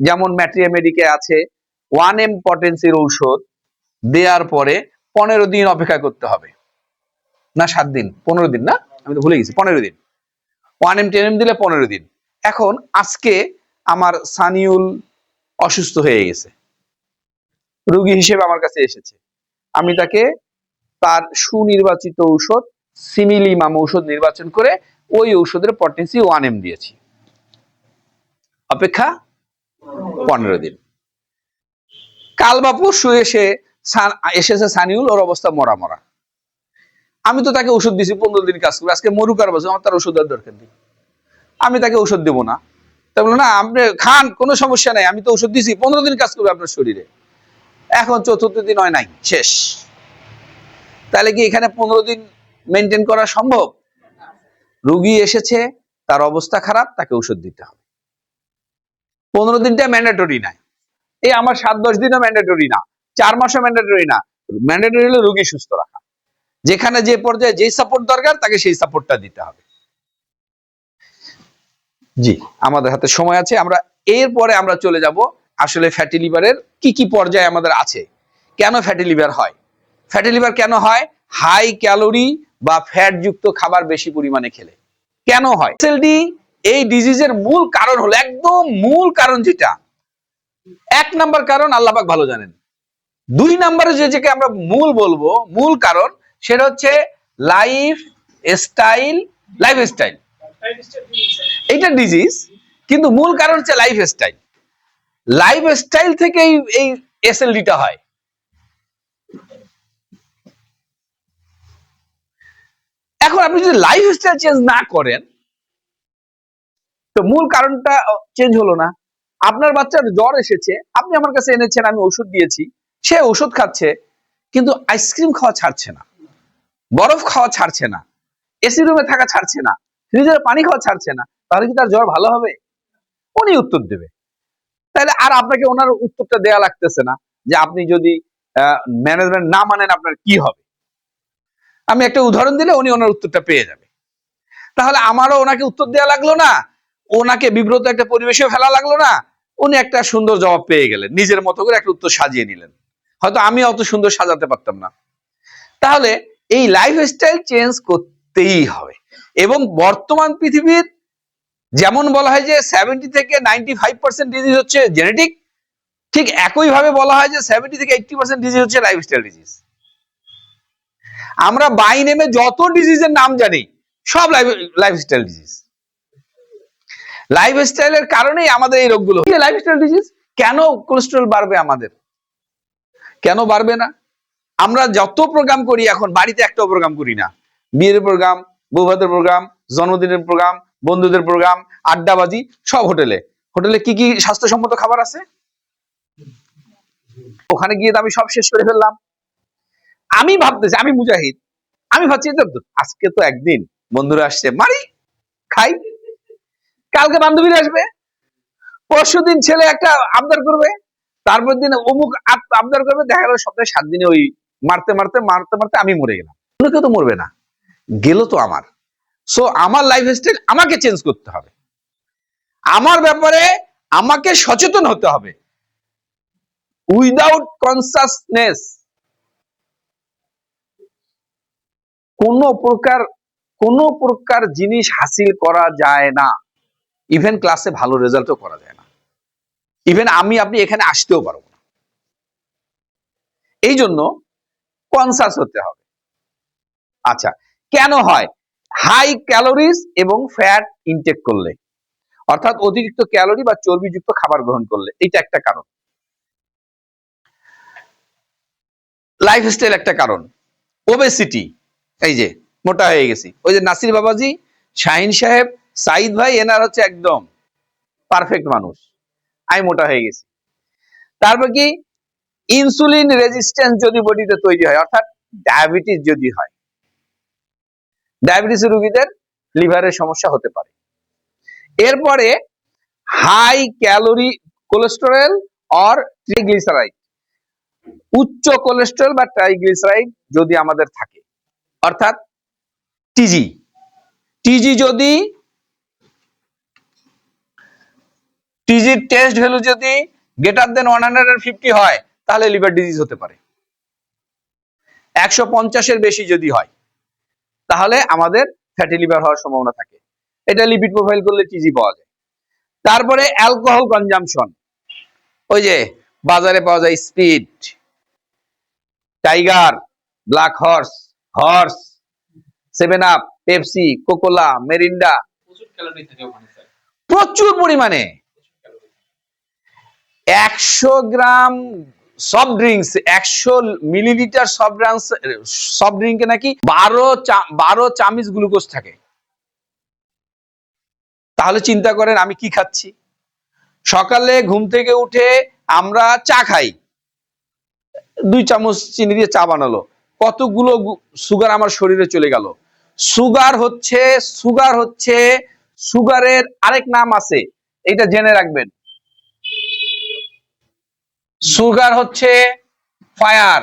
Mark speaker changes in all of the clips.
Speaker 1: যেমন ম্যাট্রিয়ামেডিকে আছে one M পটেন্সির ঔষধ দেওয়ার পরে পনেরো দিন অপেক্ষা করতে হবে। না, সাত দিন, পনেরো দিন না? আমি তো ভুলে গেছি, পনেরো দিন। ওয়ান এম টেন এম দিলে পনেরো দিন। এখন আজকে আমার সানিউল অসুস্থ হয়ে গেছে। রুগী হিসেবে আমার কাছে এসেছে। আমি তাকে তার সুনির্বাচিত ঔষধ, সিমিলিমাম ঔষধ নির্বাচন করে ওই ঔষধের পটেন্সি ওয়ান এম দিয়েছি। অপেক্ষা পনেরো দিন। কাল বা পরশু এসে এসেছে সানিউল, ওর অবস্থা মরা মরা। আমি তো তাকে ওষুধ দিছি, পনেরো দিন কাজ করবে। আজকে মরুক আর বছর আমার তার ওষুধ দেওয়ার দরকার নেই। আমি তাকে ওষুধ দেবো না। তা বলল না, আপনি খান, কোনো সমস্যা নাই। আমি তো ওষুধ দিছি, পনেরো দিন কাজ করবে আপনার শরীরে। এখন চতুর্থ দিন হয় নাই, শেষ। তাহলে কি এখানে পনেরো দিন মেনটেন করা সম্ভব? রুগী এসেছে, তার অবস্থা খারাপ, তাকে ওষুধ দিতে হবে। পনেরো দিনটা ম্যান্ডেটরি না এই আমার সাত, দশ দিনও ম্যান্ডেটরি না, চার মাসও ম্যান্ডেটরি না। ম্যান্ডেটরি হলো রুগী সুস্থ রাখা। যেখানে যে পর্যায়ে যেই সাপোর্ট দরকার, তাকে সেই সাপোর্টটা দিতে হবে। জি, আমাদের হাতে সময় আছে। আমরা এরপরে আমরা চলে যাব আসলে ফ্যাটি লিভারের কি কি পর্যায়ে আমাদের আছে। কেন ফ্যাটি লিভার হয়? ফ্যাটি লিভার কেন হয়? হাই ক্যালোরি বা ফ্যাট যুক্ত খাবার বেশি পরিমাণে খেলে। কেন হয়? এসএলডি এই ডিজিজের মূল কারণ হলো, একদম মূল কারণ যেটা। এক নাম্বার কারণ আল্লাপাক ভালো জানেন। দুই নাম্বারে যে যেকে আমরা মূল বলব, মূল কারণ, সেটা হচ্ছে লাইফ স্টাইল লাইফ স্টাইল এইটা ডিজিজ কিন্তু মূল কারণ হচ্ছে লাইফ স্টাইল লাইফ স্টাইল থেকে এই এসএলডিটা হয়। এখন আপনি যদি লাইফ স্টাইল চেঞ্জ না করেন তো মূল কারণটা চেঞ্জ হলো না। আপনার বাচ্চার জ্বর এসেছে, আপনি আমার কাছে এনেছেন, আমি ওষুধ দিয়েছি, সে ওষুধ খাচ্ছে, কিন্তু আইসক্রিম খাওয়া ছাড়ছে না। বরফ খাওয়া ছাড়ছে না। এসি রুমে থাকা ছাড়ছে না। ফ্রিজের পানি খাওয়া ছাড়ছে না। তাহলে কি তার জ্বর ভালো হবে? উনি উত্তর দেবে। তাহলে আর আপনাকে ওনার উত্তরটা দেয়া লাগতেছে না, যে আপনি যদি ম্যানেজমেন্ট না মানেন, আপনার কি হবে? আমি একটা উদাহরণ দিলে উনি ওনার উত্তরটা পেয়ে যাবে। তাহলে আমারও ওনাকে উত্তর দেওয়া লাগল না? ওনাকে বিব্রত একটা পরিবেশে ফেলা লাগল না, উনি একটা সুন্দর জবাব পেয়ে গেলেন, নিজের মতো করে একটা উত্তর সাজিয়ে নিলেন। হয়তো আমি অত সুন্দর সাজাতে পারতাম না। তাহলে এই লাইফ স্টাইল চেঞ্জ করতেই হবে। এবং বর্তমান পৃথিবীর যেমন বলা হয় যে সেভেন্টি থেকে নাইনটি ফাইভ পার্সেন্ট ডিজিজ হচ্ছে জেনেটিক ঠিক একই ভাবে বলা হয় যে সেভেন্টি থেকে এইটটি পার্সেন্ট ডিজিজ হচ্ছে লাইফস্টাইল ডিজিজ আমরা বাই নেমে যত ডিজিজের নাম জানি, সব লাইফ লাইফস্টাইল ডিজিজ লাইফস্টাইলের কারণেই আমাদের এই রোগগুলো লাইফস্টাইল ডিজিজ কেন কোলেস্ট্রল বাড়বে আমাদের? কেন বাড়বে না? আমরা যত প্রোগ্রাম করি এখন বাড়িতে একটাও প্রোগ্রাম করি না। বিয়ের প্রোগ্রাম বৌভাতের প্রোগ্রাম জন্মদিনের প্রোগ্রাম বন্ধুদের প্রোগ্রাম আড্ডাবাজি সব হোটেলে। হোটেলে কি কি স্বাস্থ্যসম্মত খাবার আছে? ওখানে গিয়ে তো আমি সব শেষ করে ফেললাম। আমি ভাবতেছি আমি মুজাহিদ। আমি ভাবছি আজকে তো একদিন বন্ধুরা আসছে মারি খাই। কালকে বান্ধবীরা আসবে, পরশু দিন ছেলে একটা আবদার করবে, তারপর দিন অমুক আবদার করবে, দেখা গেল সপ্তাহে সাত দিনে ওই মারতে মারতে মারতে মারতে আমি মরে গেলাম। অন্য কেউ তো মরবে না, গেল তো আমার। সো আমার লাইফ স্টাইল আমাকে চেঞ্জ করতে হবে। আমার ব্যাপারে আমাকে সচেতন হতে হবে। উইদাউট কনসাসনেস কোন প্রকার কোন প্রকার জিনিস হাসিল করা যায় না। ইভেন ক্লাসে ভালো রেজাল্টও করা যায় না। ইভেন আমি, আপনি এখানে আসতেও পারব না। এই জন্য কনসাস হতে হবে। আচ্ছা কেন হয়? হাই ক্যালোরিজ এবং ফ্যাট ইনটেক করলে, অর্থাৎ অতিরিক্ত ক্যালোরি বা চর্বিযুক্ত খাবার গ্রহণ করলে, এটা একটা কারণ। লাইফস্টাইল একটা কারণ। ওবেসিটি এই যে, মোটা হয়ে গেছি। ওই যে নাসির বাবাজি, শাহিন সাহেব সাইদ ভাই এনার হচ্ছে একদম পারফেক্ট মানুষ। আমি মোটা হয়ে গেছি। তারপর কি? ইনসুলিন রেজিস্ট্যান্স যদি বডিতে তৈরি হয়, অর্থাৎ ডায়াবেটিস যদি হয় ডায়াবেটিস রোগীদের লিভারের সমস্যা হতে পারে। এরপরে high calorie cholesterol or triglyceride উচ্চ কোলেস্টেরল বা ট্রাইগ্লিসারাইড যদি আমাদের থাকে, অর্থাৎ টিজি টিজি যদি টিজির টেস্ট ভ্যালু যদি greater than one hundred fifty হয় তাহলে লিভার ডিজিজ হতে পারে। একশো পঞ্চাশের বেশি যদি হয় তাহলে আমাদের ফ্যাটি লিভার হওয়ার সম্ভাবনা থাকে। এটা লিপিড প্রোফাইল করলে টিজি পাওয়া যায়। তারপরে অ্যালকোহল কনজাম্পশন ওই যে বাজারে পাওয়া যায় Speed Tiger Black Horse Horse Seven Up Pepsi Coca Cola Mirinda
Speaker 2: প্রচুর ক্যালোরি থাকে
Speaker 1: প্রচুর পরিমাণে। একশো গ্রাম সফট ড্রিঙ্কস একশো মিলিলিটার সফট ড্রিঙ্কস সফট ড্রিঙ্কে নাকি বারো বারো চামিচ গ্লুকোজ থাকে। তাহলে চিন্তা করেন আমি কি খাচ্ছি? সকালে ঘুম থেকে উঠে আমরা চা খাই। দুই চামচ চিনি দিয়ে চা বানালো। কতগুলো সুগার আমার শরীরে চলে গেল। সুগার হচ্ছে সুগার হচ্ছে সুগারের আরেক নাম আছে। এটা জেনে রাখবেন। সুগার হচ্ছে ফায়ার।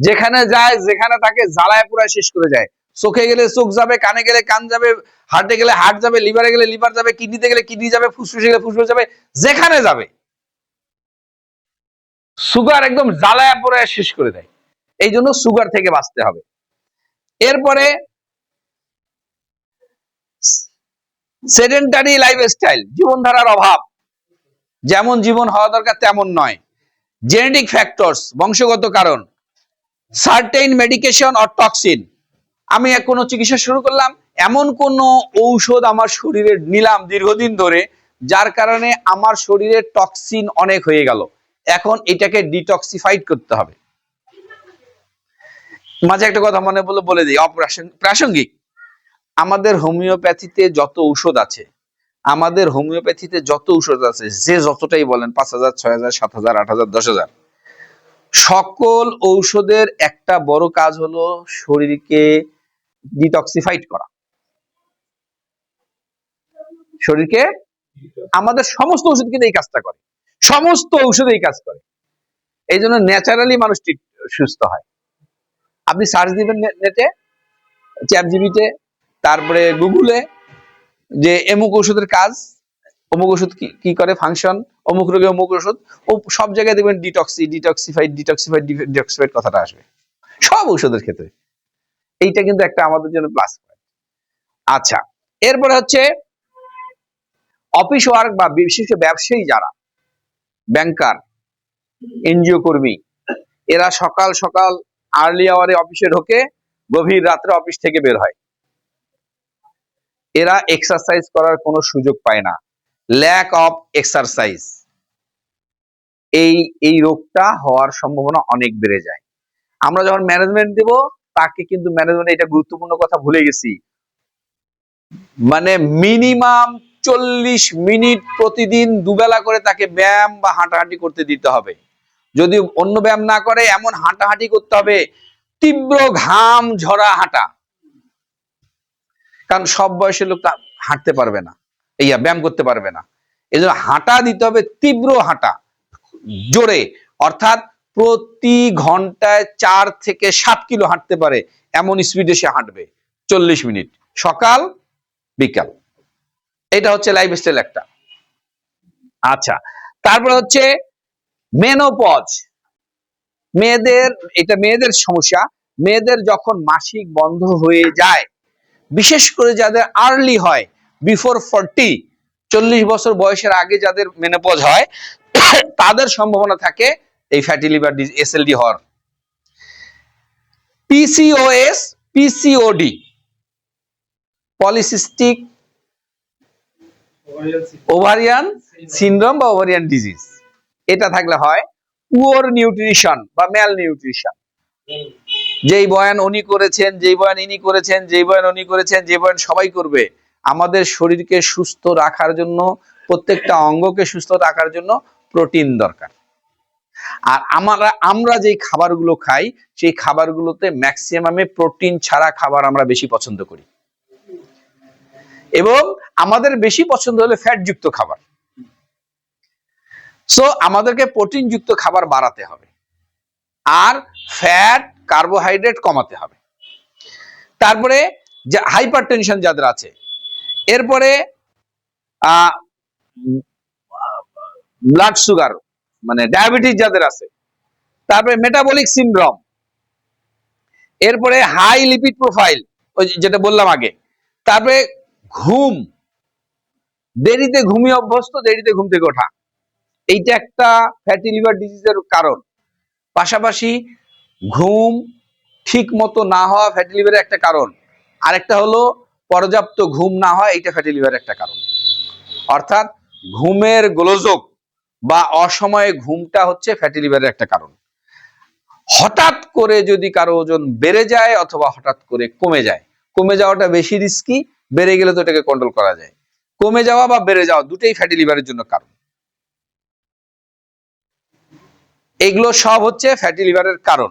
Speaker 1: যেখানে যায়, যেখানে তাকে জ্বালায় পুরায় শেষ করে যায়। চোখে গেলে চোখ যাবে, কানে গেলে কান যাবে, হার্টে গেলে হার্ট যাবে, লিভারে গেলে লিভার যাবে, কিডনিতে গেলে কিডনি যাবে, ফুসফুসে গেলে ফুসফুস যাবে, যেখানে যাবে। সুগার একদম জ্বালায় পুরায় শেষ করে দেয়। এই জন্য সুগার থেকে বাঁচতে হবে। এরপরে সেডেন্টারি লাইফস্টাইল, জীবনধারার অভাব। যেমন জীবন হওয়া দরকার, তেমন নয়। জেনেটিক ফ্যাক্টরস বংশগত কারণ। সার্টেইন মেডিকেশন অর টক্সিন আমি কোনো চিকিৎসা শুরু করলাম, এমন কোন ঔষধ আমার শরীরে নিলাম দীর্ঘদিন ধরে, যার কারণে আমার শরীরে টক্সিন অনেক হয়ে গেল। এখন এটাকে ডিটক্সিফাইড করতে হবে। মাঝে একটা কথা মনে বলে বলে দিই অপ্রাসঙ্গিক প্রাসঙ্গিক। আমাদের হোমিওপ্যাথিতে যত ঔষধ আছে আমাদের হোমিওপ্যাথিতে যত ঔষধ আছে, যে যতটাই বলেন, পাঁচ হাজার, ছয় হাজার, সাত হাজার, আট হাজার, দশ হাজার, সকল ঔষধের একটা বড় কাজ হলো শরীরকে ডিটক্সিফাইড করা। শরীরকে, আমাদের সমস্ত ওষুধ কিন্তু এই কাজটা করে। সমস্ত ঔষধ এই কাজ করে। এই জন্য ন্যাচারালি মানুষ সুস্থ হয়। আপনি সার্চ দিবেন নেটে চ্যাপ জিবিতে তারপরে গুগলে যে এমুক ওষুধের কাজ, অমুক ওষুধ কি করে ফাংশন অমুক রোগে অমুক ওষুধ, ও সব জায়গায় দেখবেন ডিটক্সি ডিটক্সিফাইড ডিটক্সিফাইড ডিটক্সিফাইড কথাটা আসবে। সব ওষুধের ক্ষেত্রে। এইটা কিন্তু একটা আমাদের জন্য প্লাস পয়েন্ট আচ্ছা এরপরে হচ্ছে অফিস ওয়ার্ক বা বিশিষ্ট ব্যবসায়ী যারা ব্যাংকার এনজিও কর্মী, এরা সকাল সকাল আর্লি আওয়ারে অফিসে ঢোকে, গভীর রাত্রে অফিস থেকে বের হয়। এরা এক্সারসাইজ করার কোনো সুযোগ পায় না। ল্যাক অফ এক্সারসাইজ এই এই রোগটা হওয়ার সম্ভাবনা অনেক বেড়ে যায়। আমরা যখন ম্যানেজমেন্ট দেব, তাকে কিন্তু ম্যানেজমেন্ট এটা গুরুত্বপূর্ণ কথা ভুলে গেছি। মানে মিনিমাম চল্লিশ মিনিট প্রতিদিন দুবেলা করে তাকে ব্যায়াম বা হাঁটাহাঁটি করতে দিতে হবে। যদি অন্য ব্যায়াম না করে, এমন হাঁটাহাঁটি করতে হবে, তীব্র ঘাম, ঝরা হাঁটা। কারণ সব বয়সের লোক হাঁটতে পারবে না। ইয়া, ব্যায়াম করতে পারবে না। এই জন্য হাঁটা দিতে হবে তীব্র হাঁটা, জোরে। অর্থাৎ প্রতি ঘন্টায় চার থেকে সাত কিলো হাঁটতে পারে, এমন স্পিডে সে হাঁটবে। চল্লিশ মিনিট, সকাল, বিকাল। এটা হচ্ছে লাইফস্টাইল একটা। আচ্ছা তারপর হচ্ছে মেনোপজ মেয়েদের, এটা মেয়েদের সমস্যা। মেয়েদের যখন মাসিক বন্ধ হয়ে যায় বিশেষ করে যাদের আর্লি হয় বিফোর ফর্টি চল্লিশ বছর বয়সের আগে যাদের মেনোপজ হয়, তাদের সম্ভাবনা থাকে এই ফ্যাটি লিভার এসএলডি হওয়ার। PCOS PCOD polycystic ovarian syndrome বা ওভারিয়ান ডিজিজ এটা থাকলে হয় পুয়ার নিউট্রিশন বা ম্যাল নিউট্রিশন যেই বয়ান উনি করেছেন, যেই বয়ান ইনি করেছেন, যেই বয়ান উনি করেছেন, যে বয়ান সবাই করবে। আমাদের শরীরকে সুস্থ রাখার জন্য, প্রত্যেকটা অঙ্গকে সুস্থ রাখার জন্য প্রোটিন দরকার। আর আমরা আমরা যেই খাবারগুলো খাই, সেই খাবারগুলোতে ম্যাক্সিমামে প্রোটিন ছাড়া খাবার আমরা বেশি পছন্দ করি। এবং আমাদের বেশি পছন্দ হলে ফ্যাট যুক্ত খাবার। সো আমাদেরকে প্রোটিন যুক্ত খাবার বাড়াতে হবে। আর ফ্যাট কার্বোহাইড্রেট কমাতে হবে। তারপরে হাইপার টেনশন যাদের আছে, এরপরে ব্লাড সুগার মানে ডায়াবেটিস যাদের আছে, তারপরে মেটাবলিক সিনড্রোম এরপরে হাই লিপিড প্রোফাইল ওই যেটা বললাম আগে, তারপরে ঘুম, দেরিতে ঘুমিয়ে অভ্যস্ত, দেরিতে ঘুম থেকে ওঠা। এইটা একটা ফ্যাটি লিভার ডিজিজের কারণ। পাশাপাশি ঘুম ঠিক মতো না হওয়া ফ্যাটি লিভারের একটা কারণ। আরেকটা হলো পর্যাপ্ত ঘুম না হয় এটা ফ্যাটি লিভারের একটা কারণ। অর্থাৎ ঘুমের গোলযোগ বা অসময়ে ঘুমটা হচ্ছে ফ্যাটি লিভারের একটা কারণ। হঠাৎ করে যদি কারও ওজন বেড়ে যায় অথবা হঠাৎ করে কমে যায়, কমে যাওয়াটা বেশি রিস্কি বেড়ে গেলে তো এটাকে কন্ট্রোল করা যায়। কমে যাওয়া বা বেড়ে যাওয়া দুটোই ফ্যাটি লিভারের জন্য কারণ। এগুলো সব হচ্ছে ফ্যাটি লিভারের কারণ।